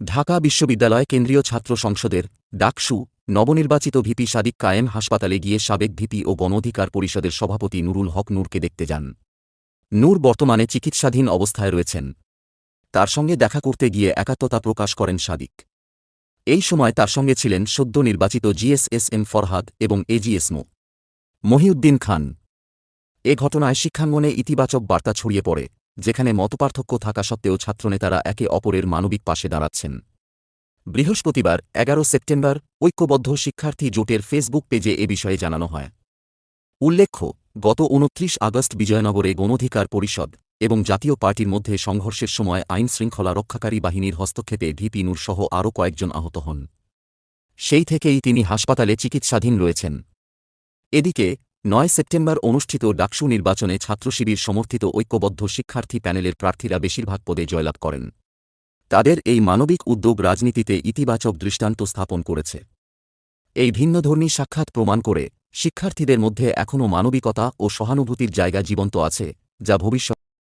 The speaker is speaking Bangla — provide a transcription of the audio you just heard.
ঢাকা বিশ্ববিদ্যালয় কেন্দ্রীয় ছাত্র সংসদের ডাকসু নবনির্বাচিত ভিপি সাদিক কায়েম হাসপাতালে গিয়ে সাবেক ভিপি ও গণঅধিকার পরিষদের সভাপতি নুরুল হক নূরকে দেখতে যান। নূর বর্তমানে চিকিৎসাধীন অবস্থায় রয়েছেন। তার সঙ্গে দেখা করতে গিয়ে একাত্মতা প্রকাশ করেন সাদিক। এই সময় তার সঙ্গে ছিলেন সদ্য নির্বাচিত জিএসএসএম ফরহাদ এবং এজিএসমো মহিউদ্দিন খান। এ ঘটনায় শিক্ষাঙ্গনে ইতিবাচক বার্তা ছড়িয়ে পড়ে। যেখানে মতপার্থক্য থাকা সত্ত্বেও ছাত্রনেতারা একে অপরের মানবিক পাশে দাঁড়াচ্ছেন। বৃহস্পতিবার, এগারো সেপ্টেম্বর, ঐক্যবদ্ধ শিক্ষার্থী জোটের ফেসবুক পেজে এ বিষয়ে জানানো হয়। উল্লেখ্য, গত উনত্রিশ আগস্ট বিজয়নগরে গণধিকার পরিষদ এবং জাতীয় পার্টির মধ্যে সংঘর্ষের সময় আইন শৃঙ্খলা রক্ষাকারী বাহিনীর হস্তক্ষেপে ভিপি নূর সহ আরও কয়েকজন আহত হন। সেই থেকেই তিনি হাসপাতালে চিকিৎসাধীন রয়েছেন। এদিকে নয় সেপ্টেম্বর অনুষ্ঠিত ডাকসু নির্বাচনে ছাত্রশিবির সমর্থিত ঐক্যবদ্ধ শিক্ষার্থী প্যানেলের প্রার্থীরা বেশিরভাগ পদে জয়লাভ করেন। তাদের এই মানবিক উদ্যোগ রাজনীতিতে ইতিবাচক দৃষ্টান্ত স্থাপন করেছে। এই ভিন্নধর্মী সাক্ষাৎ প্রমাণ করে, শিক্ষার্থীদের মধ্যে এখনও মানবিকতা ও সহানুভূতির জায়গা জীবন্ত আছে, যা ভবিষ্যৎ